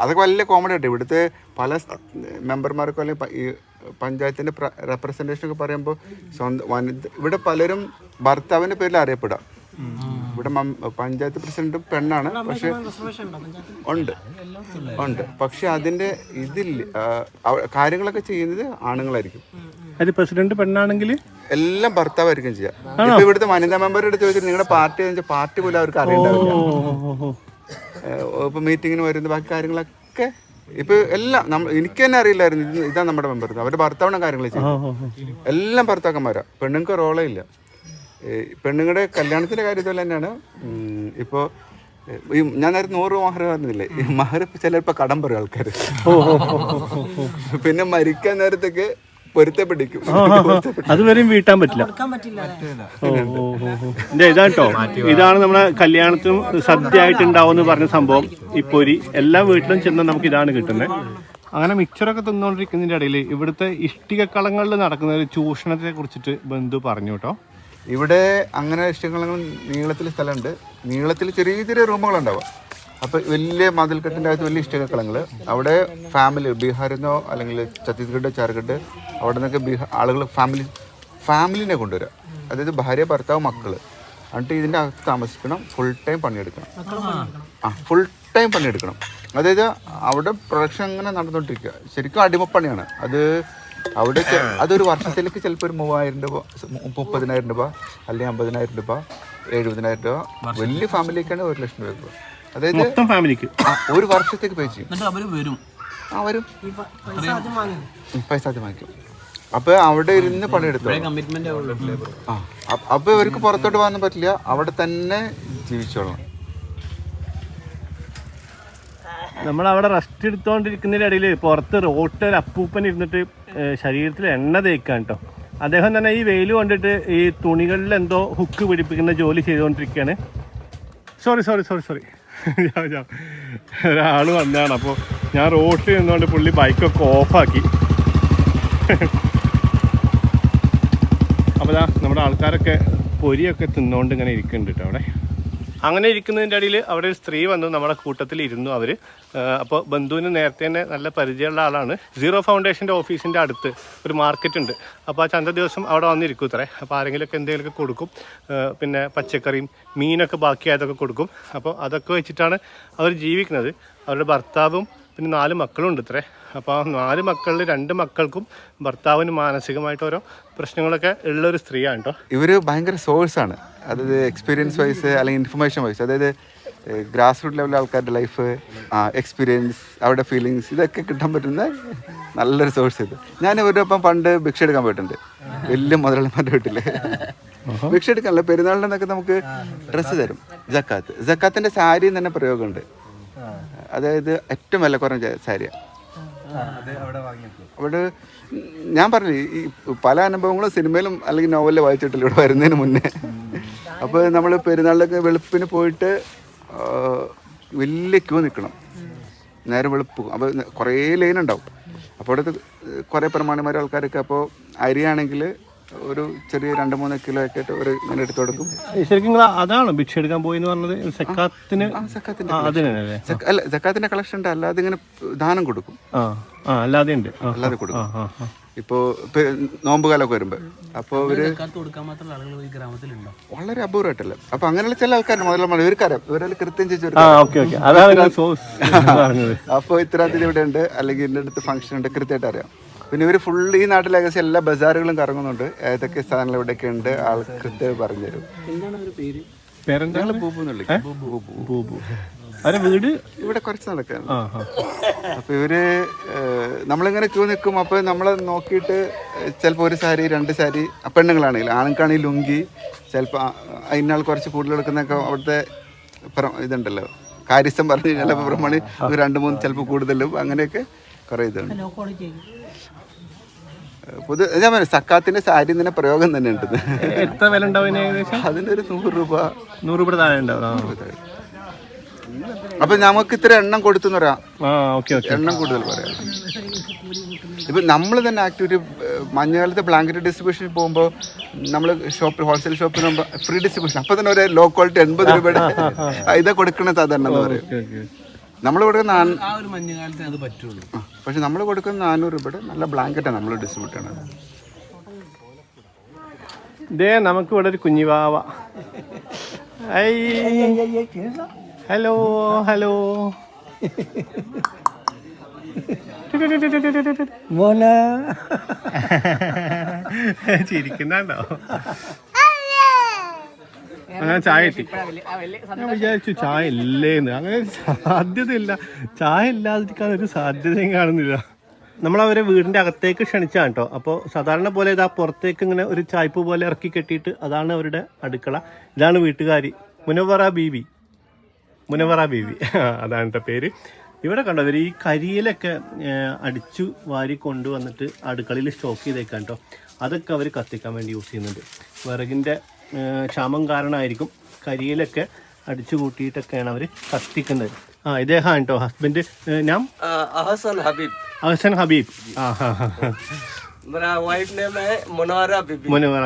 Speaker 3: അതൊക്കെ വലിയ കോമഡി ആയിട്ട് ഇവിടുത്തെ പല മെമ്പർമാർക്കും അല്ലെങ്കിൽ ഈ പഞ്ചായത്തിന്റെ റെപ്രസെന്റേഷൻ ഒക്കെ പറയുമ്പോൾ സ്വന്തം വനിത ഇവിടെ പലരും ഭർത്താവിന്റെ പേരിൽ അറിയപ്പെടാം. ഇവിടെ പഞ്ചായത്ത് പ്രസിഡന്റ് പെണ്ണാണ്. പക്ഷെ ഉണ്ട്? ഉണ്ട്. പക്ഷെ അതിന്റെ ഇതിൽ കാര്യങ്ങളൊക്കെ ചെയ്യുന്നത് ആണുങ്ങളായിരിക്കും.
Speaker 2: അത് പ്രസിഡന്റ് പെണ്ണാണെങ്കിൽ?
Speaker 3: എല്ലാം ഭർത്താവായിരിക്കും ചെയ്യാം. ഇപ്പൊ ഇവിടുത്തെ വനിതാ മെമ്പറുടെ അടുത്ത് ചോദിച്ചിട്ട് നിങ്ങളുടെ പാർട്ടി എന്ന് വെച്ചാൽ പാർട്ടി പോലും അവർക്ക് അറിയണ്ടാവില്ല. ഇപ്പൊ മീറ്റിങ്ങിന് വരുന്ന ബാക്കി കാര്യങ്ങളൊക്കെ ഇപ്പൊ എല്ലാം എനിക്ക് തന്നെ അറിയില്ലായിരുന്നു. ഇത് ഇതാ നമ്മുടെ മെമ്പർ. അവരുടെ ഭർത്താവിനെ കാര്യങ്ങൾ ചെയ്യും. എല്ലാം ഭർത്താക്കന്മാരാ. പെണ്ണുങ്ങൾക്ക് റോളേ ഇല്ല. പെണ്ണുങ്ങളുടെ കല്യാണത്തിന്റെ കാര്യത്തിൽ തന്നെയാണ്. ഇപ്പോൾ ഈ ഞാൻ നേരത്തെ നൂറ് മഹർ പറഞ്ഞില്ലേ? ഈ മഹർ ചിലപ്പോൾ കടം പറയും ആൾക്കാർ പിന്നെ മരിക്കാൻ നേരത്തേക്ക്
Speaker 2: അതുവരെയും വീട്ടാൻ പറ്റില്ല. ഇതാണ് കേട്ടോ. ഇതാണ് നമ്മുടെ കല്യാണത്തിനും സദ്യ ആയിട്ടുണ്ടാവും എന്ന് പറഞ്ഞ സംഭവം. ഈ പൊരി. എല്ലാ വീട്ടിലും ചെന്ന് നമുക്ക് ഇതാണ് കിട്ടുന്നത്. അങ്ങനെ മിക്സറൊക്കെ തിന്നുകൊണ്ടിരിക്കുന്നതിന്റെ ഇടയിൽ ഇവിടുത്തെ ഇഷ്ടികക്കളങ്ങളിൽ നടക്കുന്ന ഒരു ചൂഷണത്തെ കുറിച്ചിട്ട് ബന്ധു പറഞ്ഞു കേട്ടോ.
Speaker 3: ഇവിടെ അങ്ങനെ ഇഷ്ടങ്ങളും നീളത്തിൽ സ്ഥലമുണ്ട്. നീളത്തിൽ ചെറിയ ചെറിയ റൂമുകളുണ്ടാവുക അപ്പോൾ വലിയ മതിൽക്കെട്ടിന്റെ അകത്ത് വലിയ ഇഷ്ടകളങ്ങൾ അവിടെ ഫാമിലി ബീഹാറിൽ അല്ലെങ്കിൽ ഛത്തീസ്ഗഡ് ചാർഖണ്ഡ് അവിടെ നിന്നൊക്കെ ബീഹാർ ആളുകൾ ഫാമിലി ഫാമിലിനെ കൊണ്ടുവരിക അതായത് ഭാര്യ ഭർത്താവ് മക്കൾ. എന്നിട്ട് ഇതിന്റെ അകത്ത് താമസിക്കണം ഫുൾ ടൈം പണിയെടുക്കണം. ആ ഫുൾ ടൈം പണിയെടുക്കണം. അതായത് അവിടെ പ്രൊഡക്ഷൻ അങ്ങനെ നടന്നുകൊണ്ടിരിക്കുക ശരിക്കും അടിമപ്പണിയാണ്. അത് അവിടെ അതൊരു വർഷത്തിലേക്ക് ചിലപ്പോൾ ഒരു മൂവായിരം രൂപ മുപ്പതിനായിരം രൂപ അല്ലെങ്കിൽ അമ്പതിനായിരം രൂപ എഴുപതിനായിരം രൂപ. വലിയ ഫാമിലിക്കാണ് ഒരു ലക്ഷം രൂപ. അതായത്
Speaker 2: മൊത്തം ഫാമിലിക്ക്?
Speaker 3: ഒരു വർഷത്തേക്ക് പേ ചെയ്യും.
Speaker 5: വരും.
Speaker 3: ആ വരും. പൈസ ആദ്യം വാങ്ങിക്കും. അപ്പൊ അവിടെ ഇരുന്ന് പണിയെടുത്തു ആ അപ്പൊ ഇവർക്ക് പുറത്തോട്ട് പോകാൻ പറ്റില്ല. അവിടെ തന്നെ ജീവിച്ചോളണം.
Speaker 2: നമ്മൾ അവിടെ റെസ്റ്റ് എടുത്തോണ്ടിരിക്കുന്നതിന്റെ ഇടയിൽ പുറത്ത് റോട്ടിൽ ഒരു അപ്പൂപ്പൻ ഇരുന്നിട്ട് ശരീരത്തിൽ എണ്ണ തേക്കാൻ കേട്ടോ അദ്ദേഹം തന്നെ ഈ വെയിൽ കൊണ്ടിട്ട് ഈ തുണികളിൽ എന്തോ ഹുക്ക് പിടിപ്പിക്കുന്ന ജോലി ചെയ്തുകൊണ്ടിരിക്കുകയാണ്. സോറി സോറി സോറി സോറി ഒരാൾ വന്നതാണ്. അപ്പോൾ ഞാൻ റോട്ടിൽ നിന്നുകൊണ്ട് പുള്ളി ബൈക്കൊക്കെ ഓഫാക്കി [LAUGHS] അപ്പോൾ നമ്മുടെ ആൾക്കാരൊക്കെ പൊരിയൊക്കെ തിന്നുകൊണ്ട് ഇങ്ങനെ ഇരിക്കുന്നുണ്ട് കേട്ടോ അവിടെ. അങ്ങനെ ഇരിക്കുന്നതിന്റെ ഇടയിൽ അവിടെ ഒരു സ്ത്രീ വന്നു നമ്മുടെ കൂട്ടത്തിൽ ഇരുന്നു അവർ അപ്പോൾ ബന്ധുവിന് നേരത്തെ തന്നെ നല്ല പരിചയമുള്ള ആളാണ്. സീറോ ഫൗണ്ടേഷന്റെ ഓഫീസിന്റെ അടുത്ത് ഒരു മാർക്കറ്റ് ഉണ്ട്. അപ്പോൾ ആ ചന്ത ദിവസം അവിടെ വന്നിരിക്കും ഇത്രേ. അപ്പോൾ ആരെങ്കിലുമൊക്കെ എന്തെങ്കിലുമൊക്കെ കൊടുക്കും. പിന്നെ പച്ചക്കറിയും മീനൊക്കെ ബാക്കിയായതൊക്കെ കൊടുക്കും. അപ്പോൾ അതൊക്കെ വെച്ചിട്ടാണ് അവർ ജീവിക്കുന്നത്. അവരുടെ ഭർത്താവും പിന്നെ നാല് മക്കളും ഉണ്ട് ഇത്രേ. അപ്പോൾ ആ നാല് മക്കളിൽ രണ്ട് മക്കൾക്കും ഭർത്താവിന് മാനസികമായിട്ട് ഓരോ പ്രശ്നങ്ങളൊക്കെ ഉള്ള ഒരു സ്ത്രീയാണ് കേട്ടോ
Speaker 3: ഇവർ ഭയങ്കര സോഴ്സ് ആണ്. അതായത് എക്സ്പീരിയൻസ് വൈസ് അല്ലെങ്കിൽ ഇൻഫർമേഷൻ വൈസ് അതായത് ഗ്രാസ് റൂട്ട് ലെവലിലെ ആൾക്കാരുടെ ലൈഫ് എക്സ്പീരിയൻസ് അവരുടെ ഫീലിങ്സ് ഇതൊക്കെ കിട്ടാൻ പറ്റുന്ന നല്ലൊരു സോഴ്സ് ഇത്. ഞാൻ ഇവരുടെ ഒപ്പം പണ്ട് ഭിക്ഷ എടുക്കാൻ പോയിട്ടുണ്ട്. വലിയ മുതലാളിമാരുടെ വീട്ടിൽ. ഭിക്ഷ എടുക്കാനല്ല പെരുന്നാളിനൊക്കെ നമുക്ക് ഡ്രസ്സ് തരും. ജക്കാത്ത്. ജക്കാത്തിന്റെ സാരി തന്നെ പ്രയോഗമുണ്ട്. അതായത് ഏറ്റവും വില കുറഞ്ഞ സാരിയാണ് അവിടെ ഞാൻ പറഞ്ഞു ഈ പല അനുഭവങ്ങളും സിനിമയിലും അല്ലെങ്കിൽ നോവലിൽ വായിച്ചിട്ടില്ല ഇവിടെ വരുന്നതിന് മുന്നേ. അപ്പോൾ നമ്മൾ പെരുന്നാളിലൊക്കെ വെളുപ്പിന് പോയിട്ട് വലിയ ക്യൂ നിൽക്കണം നേരെ വെളുപ്പ്. അപ്പോൾ കുറേ ലൈൻ ഉണ്ടാവും അപ്പോൾ അവിടുത്തെ കുറേ പ്രമാണിമാരെ ആൾക്കാരൊക്കെ അപ്പോൾ അരിയാണെങ്കിൽ ഒരു ചെറിയ രണ്ട് മൂന്ന് കിലോ ഒക്കെ ആയിട്ട് ഒരു ഇങ്ങനെ എടുത്തു കൊടുക്കും.
Speaker 2: ശരിക്കും നിങ്ങൾ അതാണ് ഭിക്ഷ എടുക്കാൻ പോയി എന്ന് പറഞ്ഞത് സെക്കാത്തിന് അതിനല്ലേ?
Speaker 3: അല്ല സക്കാത്തിന്റെ കളക്ഷൻ ഉണ്ട്. അല്ലാതെ ഇങ്ങനെ ദാനം കൊടുക്കും.
Speaker 2: അല്ലാതെ ഉണ്ട്.
Speaker 3: അല്ലാതെ കൊടുക്കും.
Speaker 2: ഇപ്പോ നോമ്പുകാലൊക്കെ
Speaker 3: വരുമ്പോ. അപ്പൊ അവർ വരുമ്പോൾ അപ്പോൾ
Speaker 5: ഇവർ
Speaker 3: വളരെ അപൂർവമായിട്ടല്ല. അപ്പൊ അങ്ങനെയുള്ള ചില ആൾക്കാരുണ്ട്. മുതലമാണ് ഇവർക്കറിയാം. ഇവരെല്ലാം കൃത്യം ചോദിച്ചു
Speaker 2: അപ്പൊ ഓക്കെ ഓക്കെ. അതാണ് സോസ് പറഞ്ഞത്.
Speaker 3: അപ്പോൾ ഇത്ര ഇവിടെ ഉണ്ട് അല്ലെങ്കിൽ എന്റെ അടുത്ത് ഫംഗ്ഷൻ ഉണ്ട്. കൃത്യമായിട്ട് അറിയാം. പിന്നെ ഇവർ ഫുള്ള് ഈ നാട്ടിലെ ഏകദേശം എല്ലാ ബസാറുകളും കറങ്ങുന്നുണ്ട്. ഏതൊക്കെ സ്ഥലങ്ങൾ ഇവിടെയൊക്കെ ഉണ്ട് ആൾ കൃത്യമായി പറഞ്ഞു തരും
Speaker 5: ഒരു പേര്?
Speaker 2: പേരെന്താ?
Speaker 3: ഞങ്ങൾ ബൂബു ബൂബു
Speaker 2: വീട്?
Speaker 3: ഇവിടെ കുറച്ച്
Speaker 2: ആ
Speaker 3: അപ്പൊ ഇവർ നമ്മളിങ്ങനെ ക്യൂ നിൽക്കും അപ്പൊ നമ്മളെ നോക്കിയിട്ട് ചിലപ്പോൾ ഒരു സാരി രണ്ട് സാരി പെണ്ണുങ്ങളാണെങ്കിൽ ആണുങ്ങൾക്കാണെങ്കിൽ ലുങ്കി ചിലപ്പോൾ അതിനാൾ കുറച്ച് കൂടുതൽ എടുക്കുന്നൊക്കെ അവിടുത്തെ ഇതുണ്ടല്ലോ. കാര്യസ്ഥം പറഞ്ഞു കഴിഞ്ഞാൽ പ്രമാണി രണ്ടു രണ്ട് മൂന്ന് ചിലപ്പോൾ കൂടുതലും അങ്ങനെയൊക്കെ കുറേ ഇതുണ്ട്. പൊതു ഞാൻ പറഞ്ഞു സക്കാത്തിന്റെ സാരി തന്നെ പ്രയോഗം തന്നെ ഉണ്ട്.
Speaker 2: എത്ര വില ഉണ്ടാവും ഏകദേശം?
Speaker 3: അതിന്റെ ഒരു നൂറ് രൂപ.
Speaker 2: നൂറ് രൂപ താഴെ ഉണ്ടാവും.
Speaker 3: അപ്പൊ നമുക്ക് ഇത്ര എണ്ണം കൊടുത്തു പറയാം.
Speaker 2: ആ ഓക്കെ ഓക്കെ
Speaker 3: എണ്ണം കൂടുതൽ പറയാം. ഇപ്പൊ നമ്മൾ തന്നെ ആക്ടിവിറ്റി മഞ്ഞകാലത്തെ ബ്ലാങ്കറ്റ് ഡിസ്ട്രിബ്യൂഷൻ പോകുമ്പോൾ നമ്മൾ ഷോപ്പ് ഹോൾസെയിൽ ഷോപ്പിൽ ഫ്രീ ഡിസ്ട്രിബ്യൂഷൻ അപ്പൊ തന്നെ ഒരു ലോ ക്വാളിറ്റി എൺപത് രൂപയുടെ ഇതാ കൊടുക്കണ സാധാരണ എന്ന് പറയും.
Speaker 2: Okay okay.
Speaker 3: നമ്മൾ കൊടുക്കുന്ന പക്ഷെ നമ്മൾ കൊടുക്കുന്ന നാനൂറ് രൂപയുടെ നല്ല ബ്ലാങ്കറ്റാണ് നമ്മൾ ഡിസ്ട്രിബ്യൂട്ട് ചെയ്യണത്.
Speaker 2: ദേ നമുക്ക് ഇവിടെ ഒരു കുഞ്ഞിവാവ. ഐ. Hello hello. ചിരിക്കുന്നുണ്ടോ? അങ്ങനെ ചായ എത്തി ഞാൻ വിചാരിച്ചു ചായ ഇല്ലേന്ന്. അങ്ങനെ സാധ്യതയില്ല. ചായ ഇല്ലാതിരിക്കാൻ ഒരു സാധ്യതയും കാണുന്നില്ല. നമ്മൾ അവരെ വീടിന്റെ അകത്തേക്ക് ക്ഷണിച്ചാണ് കേട്ടോ. അപ്പോൾ സാധാരണ പോലെ ഇതാ പുറത്തേക്ക് ഇങ്ങനെ ഒരു ചായ്പ് പോലെ ഇറക്കി കെട്ടിയിട്ട് അതാണ് അവരുടെ അടുക്കള. ഇതാണ് വീട്ടുകാരി. മുനവറ ബീവി. മുനവറ ബീവി. [LAUGHS] അതാണ് കേട്ടോ പേര്. ഇവിടെ കണ്ടോ ഇവർ ഈ കരിയിലൊക്കെ അടിച്ചു വാരി കൊണ്ടുവന്നിട്ട് അടുക്കളയിൽ സ്റ്റോക്ക് ചെയ്തേക്കാം കേട്ടോ അതൊക്കെ അവർ കത്തിക്കാൻ വേണ്ടി യൂസ് ചെയ്യുന്നുണ്ട്. വിറകിന്റെ ക്ഷാമം കാരണമായിരിക്കും കരിയിലൊക്കെ അടിച്ചു കൂട്ടിയിട്ടൊക്കെയാണ് അവർ കത്തിക്കുന്നത്. ആ ഇദ്ദേഹമാണ് കേട്ടോ ഹസ്ബൻഡ് ഞാൻ
Speaker 6: ഹബീബ്.
Speaker 2: അഹസൻ ഹബീബ്. ആ ഹാ ഹാ ഹാ.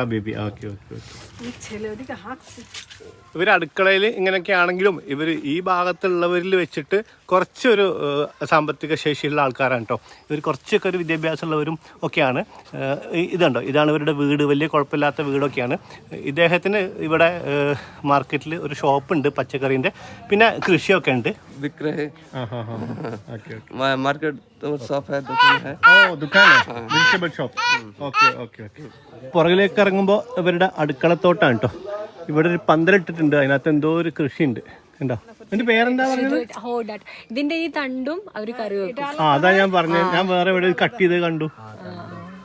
Speaker 2: ബിബി. Okay okay okay. ഇവർ അടുക്കളയിൽ ഇങ്ങനെയൊക്കെ ആണെങ്കിലും ഇവർ ഈ ഭാഗത്തുള്ളവരിൽ വെച്ചിട്ട് കുറച്ചൊരു സാമ്പത്തിക ശേഷിയുള്ള ആൾക്കാരാണ് കേട്ടോ. ഇവർ കുറച്ചൊക്കെ ഒരു വിദ്യാഭ്യാസമുള്ളവരും ഒക്കെയാണ്. ഇതുണ്ടോ? ഇതാണ് ഇവരുടെ വീട്. വലിയ കുഴപ്പമില്ലാത്ത വീടൊക്കെയാണ്. ഇദ്ദേഹത്തിന് ഇവിടെ മാർക്കറ്റിൽ ഒരു ഷോപ്പ് ഉണ്ട് പച്ചക്കറീന്റെ. പിന്നെ കൃഷിയൊക്കെ ഉണ്ട്. പുറകിലേക്ക് ഇറങ്ങുമ്പോൾ ഇവരുടെ അടുക്കളത്തോട് അടുക്കളത്തോട്ടാണ് കേട്ടോ. ഇവിടെ ഒരു പന്തലിട്ടിട്ടുണ്ട് അതിനകത്ത് എന്തോ ഒരു കൃഷിയുണ്ട്. കണ്ടോ? എന്റെ പേരെന്താ പറഞ്ഞത്?
Speaker 7: ഇതിന്റെ ഈ തണ്ടും അവർ കറി വെക്കും.
Speaker 2: ആ അതാ ഞാൻ പറഞ്ഞത്. ഞാൻ വേറെ ഇവിടെ കട്ട് ചെയ്ത് കണ്ടു.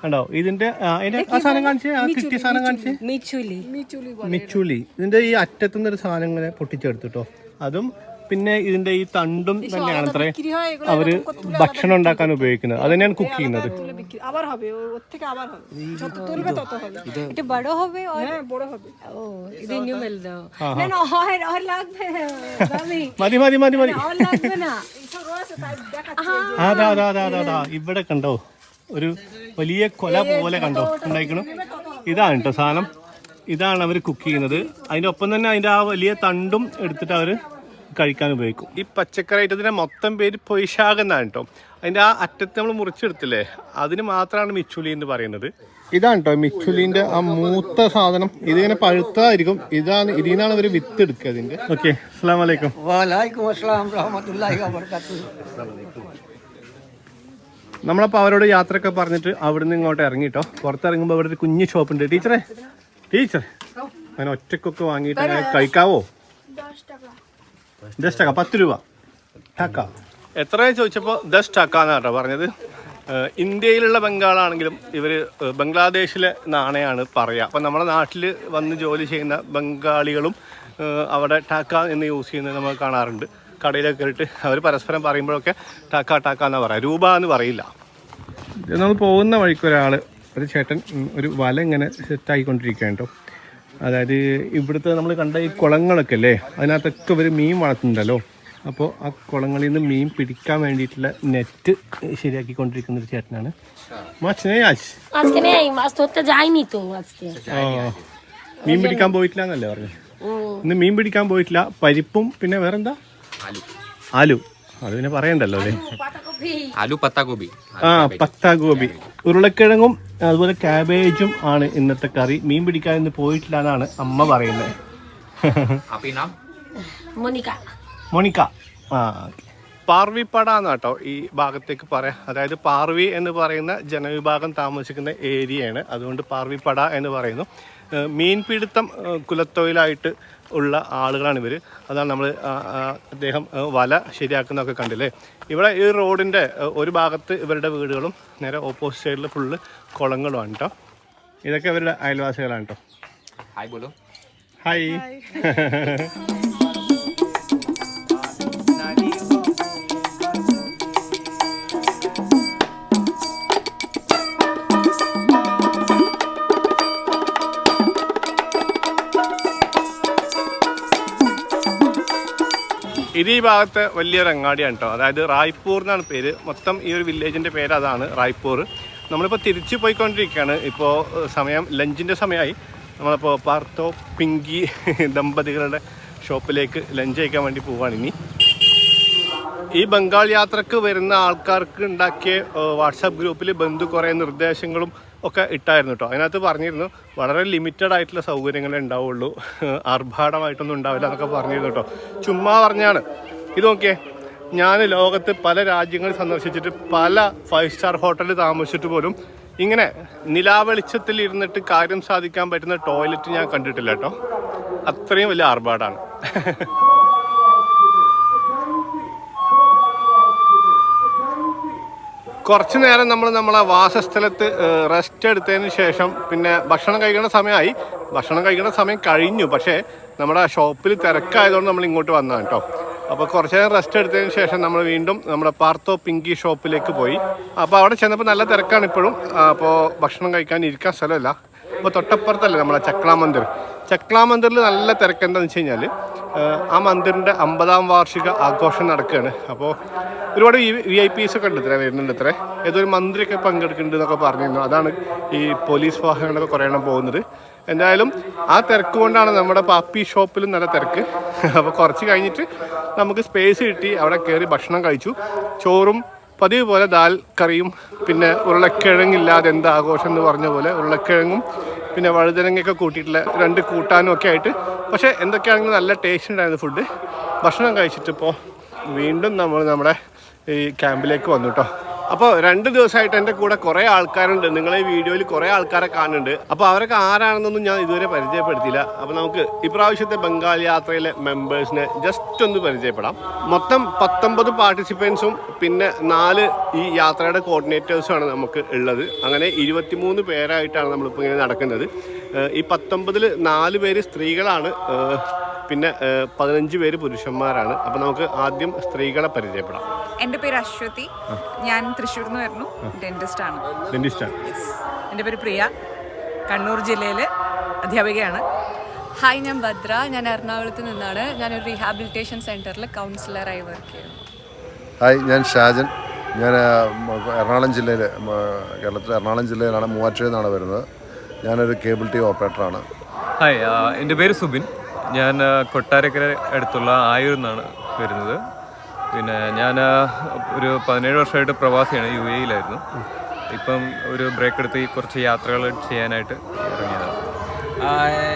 Speaker 2: കണ്ടോ? ഇതിന്റെ ആ, അതിന്റെ ആ സാധനം കാണിച്ചേ? ആ കിട്ടിയ സാധനം കാണിച്ചേ?
Speaker 7: മിച്ചുലി.
Speaker 2: മിച്ചുളി ഇതിന്റെ ഈ അറ്റത്തുനിന്ന് ഒരു സാധനം ഇങ്ങനെ പൊട്ടിച്ചെടുത്തിട്ടോ അതും പിന്നെ ഇതിന്റെ ഈ തണ്ടും തന്നെയാണ് അത്ര അവർ ഭക്ഷണം ഉണ്ടാക്കാൻ ഉപയോഗിക്കുന്നത്. അത് തന്നെയാണ് കുക്ക് ചെയ്യുന്നത്. മതി മതി മതി മതി. അതാ അതാ അതാ അതാ ഇവിടെ കണ്ടോ? ഒരു വലിയ കൊല പോലെ കണ്ടോ? ഉണ്ടായിക്കണം. ഇതാണ് കേട്ടോ സാധനം. ഇതാണ് അവർ കുക്ക് ചെയ്യുന്നത്. അതിന്റെ ഒപ്പം തന്നെ അതിന്റെ ആ വലിയ തണ്ടും എടുത്തിട്ട് അവർ കഴിക്കാൻ ഉപയോഗിക്കും. ഈ പച്ചക്കറി ഐറ്റത്തിന്റെ മൊത്തം പേര് പൊയ്ശാഖ് എന്നാണ് കേട്ടോ അതിന്റെ ആ അറ്റത്ത് നമ്മൾ മുറിച്ചെടുത്തില്ലേ അതിന് മാത്രമാണ് മിച്ചുലി എന്ന് പറയുന്നത്. ഇതാണ് കേട്ടോ മിച്ചുലിന്റെ ആ മൂത്ത സാധനം. ഇതിങ്ങനെ പഴുത്തായിരിക്കും ഇതാണ് ഇതിൽ നിന്നാണ് ഇവർ വിത്ത് എടുക്കുക അതിന്റെ ഓക്കെ അസ്സാം വലൈക്കും
Speaker 6: അസ്സലാം റഹ്മത്തുള്ളാഹി വബറകാതുഹു
Speaker 2: നമ്മളപ്പോൾ അവരോട് യാത്രയൊക്കെ പറഞ്ഞിട്ട് അവിടുന്ന് ഇങ്ങോട്ട് ഇറങ്ങി ഇറങ്ങിട്ടോ പുറത്തിറങ്ങുമ്പോൾ അവിടെ ഒരു കുഞ്ഞു ഷോപ്പുണ്ട്. ടീച്ചറെ ടീച്ചർ അങ്ങനെ ഒറ്റക്കൊക്കെ വാങ്ങിയിട്ട് അങ്ങനെ കഴിക്കാവോ? ദസ് ടക്ക പത്ത് രൂപ. ടക്ക എത്ര ചോദിച്ചപ്പോൾ ദസ് ടക്ക എന്നാണ് കേട്ടോ പറഞ്ഞത് ഇന്ത്യയിലുള്ള ബംഗാളാണെങ്കിലും ഇവർ ബംഗ്ലാദേശിലെ നാണയമാണ് പറയുക അപ്പം നമ്മുടെ നാട്ടിൽ വന്ന് ജോലി ചെയ്യുന്ന ബംഗാളികളും അവിടെ ടാക്ക എന്ന് യൂസ് ചെയ്യുന്നത് നമ്മൾ കാണാറുണ്ട്. കടയിലൊക്കെ ഇട്ട് അവർ പരസ്പരം പറയുമ്പോഴൊക്കെ ടാക്ക ടാക്ക എന്നാ പറയാം. രൂപ എന്ന് പറയില്ല. നമ്മൾ പോകുന്ന വഴിക്ക് ഒരാൾ ഒരു ചേട്ടൻ ഒരു വല ഇങ്ങനെ സെറ്റ് സെറ്റായിക്കൊണ്ടിരിക്കുകയാണ് കേട്ടോ അതായത് ഇവിടുത്തെ നമ്മൾ കണ്ട ഈ കുളങ്ങളൊക്കെ അല്ലേ? അതിനകത്തൊക്കെ ഒരു മീൻ വളർത്തുന്നുണ്ടല്ലോ. അപ്പോൾ ആ കുളങ്ങളിൽ നിന്ന് മീൻ പിടിക്കാൻ വേണ്ടിയിട്ടുള്ള നെറ്റ് ശരിയാക്കി കൊണ്ടിരിക്കുന്ന ഒരു ചേട്ടനാണ്. മീൻ പിടിക്കാൻ പോയിട്ടില്ല എന്നല്ലേ പറഞ്ഞു ഇന്ന് മീൻ പിടിക്കാൻ പോയിട്ടില്ല. പരിപ്പും പിന്നെ വേറെന്താ? ആലു. അത് പിന്നെ പറയണ്ടല്ലോ അല്ലേ?
Speaker 5: ആലു പത്താഗോബി
Speaker 2: ആ പത്താഗോബി ഉരുളക്കിഴങ്ങും അതുപോലെ ക്യാബേജും ആണ് ഇന്നത്തെ കറി. മീൻ പിടിക്കാൻ ഇന്ന് പോയിട്ടില്ലാന്നാണ് അമ്മ പറയുന്നത്
Speaker 7: മോണിക്ക.
Speaker 2: മോണിക്ക. ആ പാർവിപ്പട എന്ന് കേട്ടോ ഈ ഭാഗത്തേക്ക് പറയാം. അതായത് പാർവി എന്ന് പറയുന്ന ജനവിഭാഗം താമസിക്കുന്ന ഏരിയയാണ്. അതുകൊണ്ട് പാർവിപ്പട എന്ന് പറയുന്നു. മീൻപിടുത്തം കുലത്തൊഴിലായിട്ട് ഉള്ള ആളുകളാണ് ഇവർ അതാണ് നമ്മൾ അദ്ദേഹം വല ശരിയാക്കുന്നതൊക്കെ കണ്ടില്ലേ? ഇവിടെ ഈ റോഡിന്റെ ഒരു ഭാഗത്ത് ഇവരുടെ വീടുകളും നേരെ ഓപ്പോസിറ്റ് സൈഡിൽ ഫുള്ള് കുളങ്ങളുമാണ് കേട്ടോ ഇതൊക്കെ ഇവരുടെ അയൽവാസികളാണ് കേട്ടോ
Speaker 5: ഹായ് ബോലോ.
Speaker 2: ഹായ്. [LAUGHS] ഇത് ഈ ഭാഗത്തെ വലിയൊരു അങ്ങാടിയാണ് കേട്ടോ അതായത് റായ്പൂർ എന്നാണ് പേര്. മൊത്തം ഈ ഒരു വില്ലേജിന്റെ പേര് അതാണ് റായ്പൂർ. നമ്മളിപ്പോൾ തിരിച്ചു പോയിക്കൊണ്ടിരിക്കുകയാണ്. ഇപ്പോൾ സമയം ലഞ്ചിന്റെ സമയമായി. നമ്മളിപ്പോൾ പാർത്തോ പിങ്കി [LAUGHS] ദമ്പതികളുടെ ഷോപ്പിലേക്ക് ലഞ്ച് കഴിക്കാൻ വേണ്ടി പോവുകയാണ് ഇനി. ഈ ബംഗാൾ യാത്രയ്ക്ക് വരുന്ന ആൾക്കാർക്ക് ഉണ്ടാക്കിയ വാട്സാപ്പ് ഗ്രൂപ്പിൽ ബന്ധു കുറേ നിർദ്ദേശങ്ങളും ഒക്കെ ഇട്ടായിരുന്നു കേട്ടോ അതിനകത്ത് പറഞ്ഞിരുന്നു വളരെ ലിമിറ്റഡ് ആയിട്ടുള്ള സൗകര്യങ്ങളെ ഉണ്ടാവുള്ളൂ. [LAUGHS] ആർഭാടമായിട്ടൊന്നും ഉണ്ടാവില്ല എന്നൊക്കെ പറഞ്ഞിരുന്നു കേട്ടോ ചുമ്മാ പറഞ്ഞാണ്. ഇത് നോക്കിയേ ഞാൻ ലോകത്ത് പല രാജ്യങ്ങൾ സന്ദർശിച്ചിട്ട് പല ഫൈവ് സ്റ്റാർ ഹോട്ടലിൽ താമസിച്ചിട്ട് പോലും ഇങ്ങനെ നിലാവെളിച്ചത്തിൽ ഇരുന്നിട്ട് കാര്യം സാധിക്കാൻ പറ്റുന്ന ടോയ്ലറ്റ് ഞാൻ കണ്ടിട്ടില്ല കേട്ടോ അത്രയും വലിയ ആർഭാടാണ്. [LAUGHS] കുറച്ച് നേരം നമ്മൾ നമ്മളെ വാസസ്ഥലത്ത് റെസ്റ്റ് എടുത്തതിന് ശേഷം പിന്നെ ഭക്ഷണം കഴിക്കുന്ന സമയമായി. ഭക്ഷണം കഴിക്കുന്ന സമയം കഴിഞ്ഞു. പക്ഷേ നമ്മുടെ ഷോപ്പിൽ തിരക്കായതുകൊണ്ട് നമ്മൾ ഇങ്ങോട്ട് വന്നതാണ് കേട്ടോ. അപ്പോൾ കുറച്ച് നേരം റെസ്റ്റ് എടുത്തതിന് ശേഷം നമ്മൾ വീണ്ടും നമ്മുടെ പാർത്തോ പിങ്കി ഷോപ്പിലേക്ക് പോയി. അപ്പോൾ അവിടെ ചെന്നപ്പോൾ നല്ല തിരക്കാണ് ഇപ്പോഴും. അപ്പോൾ ഭക്ഷണം കഴിക്കാൻ ഇരിക്കാൻ സ്ഥലമല്ല. അപ്പോൾ തൊട്ടപ്പുറത്തല്ലേ നമ്മളെ ചക്ലാ മന്ദിർ ചക്ലാ മന്ദിറിൽ നല്ല തിരക്ക് എന്താണെന്ന് വെച്ച് കഴിഞ്ഞാൽ ആ മന്ദിറിന്റെ അമ്പതാം വാർഷിക ആഘോഷം നടക്കുകയാണ്. അപ്പോൾ ഒരുപാട് വി ഐ പിസ് ഒക്കെ ഉണ്ട് ഇത്ര വരുന്നുണ്ട് ഇത്ര ഏതൊരു മന്ത്രിയൊക്കെ പങ്കെടുക്കുന്നുണ്ട് എന്നൊക്കെ പറഞ്ഞിരുന്നു. അതാണ് ഈ പോലീസ് വാഹനങ്ങളൊക്കെ കുറേ എണ്ണം പോകുന്നത്. എന്തായാലും ആ തിരക്ക് കൊണ്ടാണ് നമ്മുടെ പാപ്പി ഷോപ്പിലും നല്ല തിരക്ക്. അപ്പോൾ കുറച്ച് കഴിഞ്ഞിട്ട് നമുക്ക് സ്പേസ് കിട്ടി. അവിടെ കയറി ഭക്ഷണം കഴിച്ചു. ചോറും പതിവ് പോലെ ദാൽ കറിയും പിന്നെ ഉരുളക്കിഴങ്ങില്ലാതെ എന്താ ആഘോഷം എന്ന് പറഞ്ഞ പോലെ ഉരുളക്കിഴങ്ങും പിന്നെ വഴുതനങ്ങയൊക്കെ കൂട്ടിയിട്ടുള്ള രണ്ട് കൂട്ടാനും ഒക്കെ ആയിട്ട്. പക്ഷേ എന്തൊക്കെയാണെങ്കിലും നല്ല ടേസ്റ്റ് ഉണ്ടായിരുന്നു ഫുഡ് ഭക്ഷണം കഴിച്ചിട്ടിപ്പോൾ വീണ്ടും നമ്മൾ നമ്മുടെ ഈ ക്യാമ്പിലേക്ക് വന്നു കേട്ടോ അപ്പോൾ രണ്ട് ദിവസമായിട്ട് എന്റെ കൂടെ കുറേ ആൾക്കാരുണ്ട്. നിങ്ങളെ ഈ വീഡിയോയിൽ കുറേ ആൾക്കാരെ കാണുന്നുണ്ട്. അപ്പോൾ അവരൊക്കെ ആരാണെന്നൊന്നും ഞാൻ ഇതുവരെ പരിചയപ്പെടുത്തിയില്ല. അപ്പോൾ നമുക്ക് ഇപ്രാവശ്യത്തെ ബംഗാൾ യാത്രയിലെ മെമ്പേഴ്സിനെ ജസ്റ്റ് ഒന്ന് പരിചയപ്പെടാം. മൊത്തം പത്തൊമ്പത് പാർട്ടിസിപ്പൻസും പിന്നെ നാല് ഈ യാത്രയുടെ കോർഡിനേറ്റേഴ്സുമാണ് നമുക്ക് ഉള്ളത്. അങ്ങനെ ഇരുപത്തിമൂന്ന് പേരായിട്ടാണ് നമ്മളിപ്പോൾ ഇങ്ങനെ നടക്കുന്നത്. ഈ പത്തൊമ്പതിൽ നാല് പേര് സ്ത്രീകളാണ്. പിന്നെ പതിനഞ്ച് പേര് പുരുഷന്മാരാണ്. അപ്പോൾ നമുക്ക് ആദ്യം സ്ത്രീകളെ പരിചയപ്പെടാം.
Speaker 8: എന്റെ പേര് അശ്വതി. ഞാൻ തൃശ്ശൂരിൽ നിന്ന് വരുന്നു ഡെന്റിസ്റ്റ് ആണ്.
Speaker 2: ഡെന്റിസ്റ്റാണ്
Speaker 8: എന്റെ പേര് പ്രിയ. കണ്ണൂർ ജില്ലയിലെ അധ്യാപികയാണ്.
Speaker 7: ഹായ് ഞാൻ ഭദ്ര. ഞാൻ എറണാകുളത്ത് നിന്നാണ്. ഞാനൊരു റീഹാബിലിറ്റേഷൻ സെന്ററിൽ കൗൺസിലറായി വർക്ക് ചെയ്യുന്നു.
Speaker 9: ഹായ് ഞാൻ ഷാജൻ. ഞാൻ എറണാകുളം ജില്ലയിൽ കേരളത്തിലെ എറണാകുളം ജില്ലയിലാണ് മൂവാറ്റുപുഴയിൽ നിന്നാണ് വരുന്നത്. ഞാനൊരു കേബിൾ ടി ഓപ്പറേറ്ററാണ്
Speaker 10: ഹായ് എന്റെ പേര് സുബിൻ. ഞാൻ കൊട്ടാരക്കര അടുത്തുള്ള ആയൂർ നിന്നാണ് വരുന്നത്. പിന്നെ ഞാൻ ഒരു പതിനേഴ് വർഷമായിട്ട് പ്രവാസിയാണ് യു എയിലായിരുന്നു ഇപ്പം ഒരു ബ്രേക്ക് എടുത്ത് ഈ കുറച്ച് യാത്രകൾ ചെയ്യാനായിട്ട് ഇറങ്ങിയതാണ്.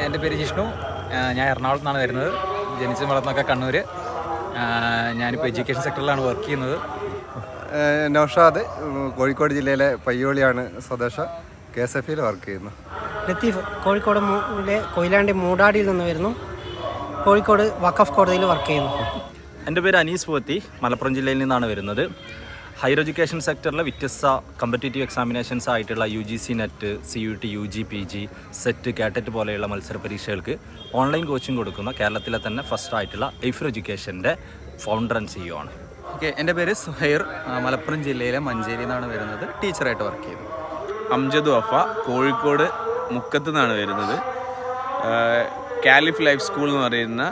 Speaker 5: എന്റെ പേര് ജിഷ്ണു. ഞാൻ എറണാകുളത്ത് നിന്നാണ് വരുന്നത്. ജനിച്ചു വളർന്നൊക്കെ കണ്ണൂർ ഞാനിപ്പോൾ എഡ്യൂക്കേഷൻ സെക്ടറിലാണ് വർക്ക് ചെയ്യുന്നത്.
Speaker 9: നൗഷാദ് കോഴിക്കോട് ജില്ലയിലെ പയ്യോളിയാണ് സ്വദേശ. കെ എസ് എഫ് വർക്ക് ചെയ്യുന്നു.
Speaker 11: ലത്തീഫ് കോഴിക്കോട് മൂലെ കൊയിലാണ്ടി മൂടാടിയിൽ നിന്ന് വരുന്നു. കോഴിക്കോട് വഖഫ് കോടതിയിൽ വർക്ക് ചെയ്യുന്നു.
Speaker 5: എന്റെ പേര് അനീസ് പോത്തി മലപ്പുറം ജില്ലയിൽ നിന്നാണ് വരുന്നത്. ഹയർ എഡ്യൂക്കേഷൻ സെക്ടറിലെ വ്യത്യസ്ത കമ്പറ്റേറ്റീവ് എക്സാമിനേഷൻസ് ആയിട്ടുള്ള U G C NET C U T U G P G SET കാറ്ററ്റ് പോലെയുള്ള മത്സര പരീക്ഷകൾക്ക് ഓൺലൈൻ കോച്ചിങ് കൊടുക്കുന്ന കേരളത്തിലെ തന്നെ ഫസ്റ്റ് ആയിട്ടുള്ള എയ്ഫർ എഡ്യൂക്കേഷന്റെ ഫൗണ്ടർ ആൻഡ് സിഇഒ ആണ്.
Speaker 6: ഓക്കെ എന്റെ പേര് സുഹൈർ മലപ്പുറം ജില്ലയിലെ മഞ്ചേരി നിന്നാണ് വരുന്നത്. ടീച്ചറായിട്ട് വർക്ക് ചെയ്യുന്നു.
Speaker 5: അംജദ് വഫ കോഴിക്കോട് മുക്കത്ത് നിന്നാണ് വരുന്നത്. കാലിഫ് ലൈഫ് സ്കൂൾ എന്ന് പറയുന്ന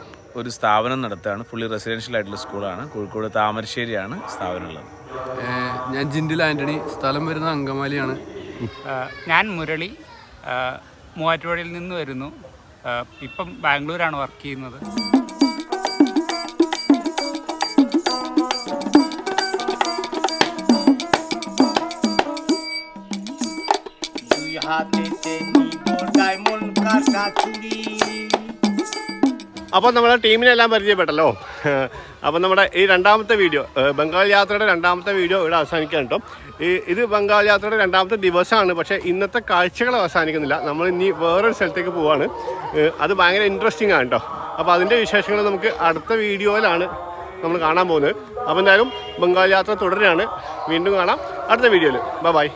Speaker 5: ഒരു സ്ഥാപനം നടത്തുകയാണ് ഫുള്ളി റെസിഡൻഷ്യൽ ആയിട്ടുള്ള സ്കൂളാണ്. കോഴിക്കോട് താമരശ്ശേരിയാണ് സ്ഥാപനമുള്ളത്.
Speaker 10: ഞാൻ ജിൻഡിൽ ആന്റണി സ്ഥലം വരുന്ന അങ്കമാലിയാണ്. ഞാൻ മുരളി. മൂവാറ്റുപുഴയിൽ നിന്ന് വരുന്നു. ഇപ്പം ബാംഗ്ലൂരാണ് വർക്ക് ചെയ്യുന്നത്.
Speaker 1: हाथे से बोल डायमंड का चूड़ी
Speaker 2: അപ്പോൾ നമ്മുടെ ടീമിനെല്ലാം പരിചയപ്പെട്ടല്ലോ. അപ്പോൾ നമ്മുടെ ഈ രണ്ടാമത്തെ വീഡിയോ ബംഗാൾ യാത്രയുടെ രണ്ടാമത്തെ വീഡിയോ ഇവിടെ അവസാനിക്കാൻ കേട്ടോ. ഈ ഇത് ബംഗാൾ യാത്രയുടെ രണ്ടാമത്തെ ദിവസമാണ് പക്ഷേ ഇന്നത്തെ കാഴ്ചകൾ അവസാനിക്കുന്നില്ല. നമ്മൾ ഇനി വേറൊരു സ്ഥലത്തേക്ക് പോവാണ്. അത് ഭയങ്കര ഇൻട്രസ്റ്റിംഗ് ആണ് കേട്ടോ. അപ്പോൾ അതിന്റെ വിശേഷങ്ങൾ നമുക്ക് അടുത്ത വീഡിയോയിലാണ് നമ്മൾ കാണാൻ പോകുന്നത്. അപ്പോൾ എന്തായാലും ബംഗാൾ യാത്ര തുടരുകയാണ്. വീണ്ടും കാണാം. അടുത്ത വീഡിയോയിൽ. Bye bye